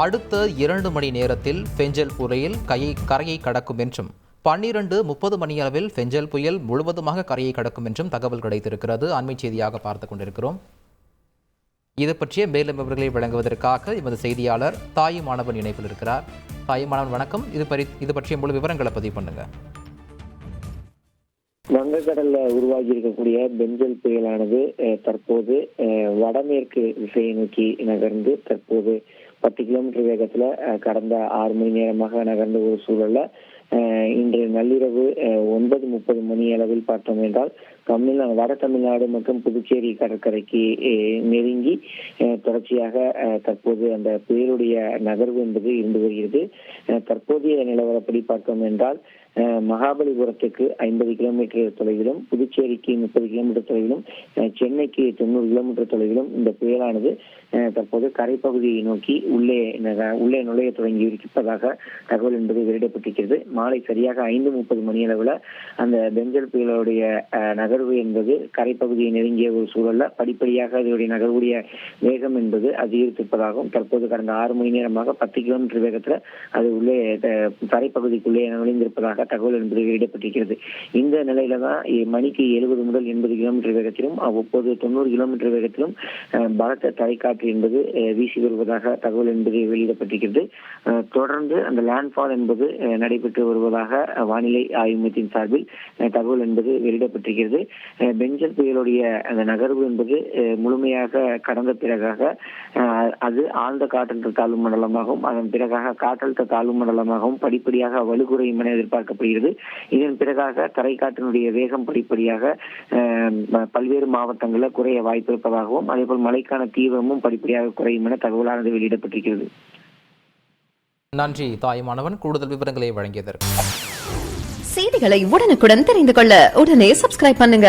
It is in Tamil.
அடுத்த இரண்டு மணி நேரத்தில் ஃபெஞ்சல் புயல் கையை கரையை கடக்கும் என்றும் பன்னிரண்டு முப்பது மணியளவில் ஃபெஞ்சல் புயல் முழுவதுமாக கரையை கடக்கும் என்றும் தகவல் கிடைத்திருக்கிறது. அண்மை செய்தியாக பார்த்து கொண்டிருக்கிறோம். இது பற்றிய மேலும் விவரங்களை வழங்குவதற்காக எமது செய்தியாளர் தாய் மாணவன் இணைப்பில் இருக்கிறார். தாய் மாணவன் வணக்கம். இது பற்றி இது பற்றிய முழு விவரங்களை பதிவு பண்ணுங்கள் வங்கக்கடல்ல உருவாகி இருக்கக்கூடிய பெஞ்சல் புயலானது அஹ், தற்போது அஹ், வடமேற்கு திசையை நோக்கி நகர்ந்து தற்போது பத்து கிலோமீட்டர் வேகத்துல அஹ், கடந்த ஆறு மணி நேரமாக நகர்ந்த ஒரு சூழல்ல இன்று நள்ளிரவு ஒன்பது முப்பது மணி அளவில் பார்த்தோம் என்றால் தமிழ்நாடு வட தமிழ்நாடு மற்றும் புதுச்சேரி கடற்கரைக்கு நெருங்கி தொடர்ச்சியாக தற்போது அந்த புயலுடைய நகர்வு என்பது இருந்து வருகிறது. தற்போதைய நிலவரப்படி பார்த்தோம் என்றால் மகாபலிபுரத்துக்கு ஐம்பது கிலோமீட்டர் தொலைவிலும் புதுச்சேரிக்கு முப்பது கிலோமீட்டர் தொலைவிலும் சென்னைக்கு தொண்ணூறு கிலோமீட்டர் தொலைவிலும் இந்த புயலானது தற்போது கரைப்பகுதியை நோக்கி உள்ளே நக- உள்ளே நுழைய தொடங்கி இருப்பதாக தகவல் என்பது வெளியிடப்பட்டிருக்கிறது. மாலை சரியாக ஐந்து முப்பது மணி அளவுல அந்த பெஞ்சல் புயலுடைய நகர்வு என்பது கரைப்பகுதியை நெருங்கிய ஒரு சூழல்ல படிப்படியாக அதனுடைய நகர்வுடைய வேகம் என்பது அதிகரித்திருப்பதாகவும் தற்போது கடந்த ஆறு மணி நேரமாக பத்து கிலோமீட்டர் வேகத்துல அது உள்ளே கரைப்பகுதிக்குள்ளே தரைப்பகுதிக்குள்ளே நுழைந்திருப்பதாக தகவல் என்பது வெளியிடப்பட்டிருக்கிறது. இந்த நிலையில தான் மணிக்கு எழுபது முதல் எண்பது கிலோமீட்டர் வேகத்திலும் அவ்வப்போது தொண்ணூறு கிலோமீட்டர் வேகத்திலும் பலத்த தரைக்காற்று என்பது வீசி வருவதாக தகவல் என்பது வெளியிடப்பட்டிருக்கிறது. தொடர்ந்து அந்த லேண்ட்ஃபால் என்பது நடைபெற்று வருவதாக வானிலை ஆய்வு மையத்தின் சார்பில் தகவல் என்பது வெளியிடப்பட்டிருக்கிறது. பெஞ்சல் புயலுடைய அந்த நகர்வு என்பது முழுமையாக கடந்த பிறகாக அது ஆழ்ந்த காற்றழுத்த தாழ்வு மண்டலமாகவும் அதன் பிறகாக காற்றழுத்த தாழ்வு மண்டலமாகவும் படிப்படியாக வலுக்குறையும் என எதிர்பார்க்கப்படுகிறது. இதன் பிறகாக தரைக்காற்றினுடைய வேகம் படிப்படியாக பல்வேறு மாவட்டங்களில் குறைய வாய்ப்பு இருப்பதாகவும் அதேபோல் மழைக்கான தீவிரமும் படிப்படியாக குறையும் என தகவலானது வெளியிடப்பட்டிருக்கிறது. நன்றி. தாயுமானவன் கூடுதல் விவரங்களை வழங்கியதற்கு. செய்திகளை உடனுக்குடன் தெரிந்து கொள்ள உடனே சப்ஸ்கிரைப் பண்ணுங்க.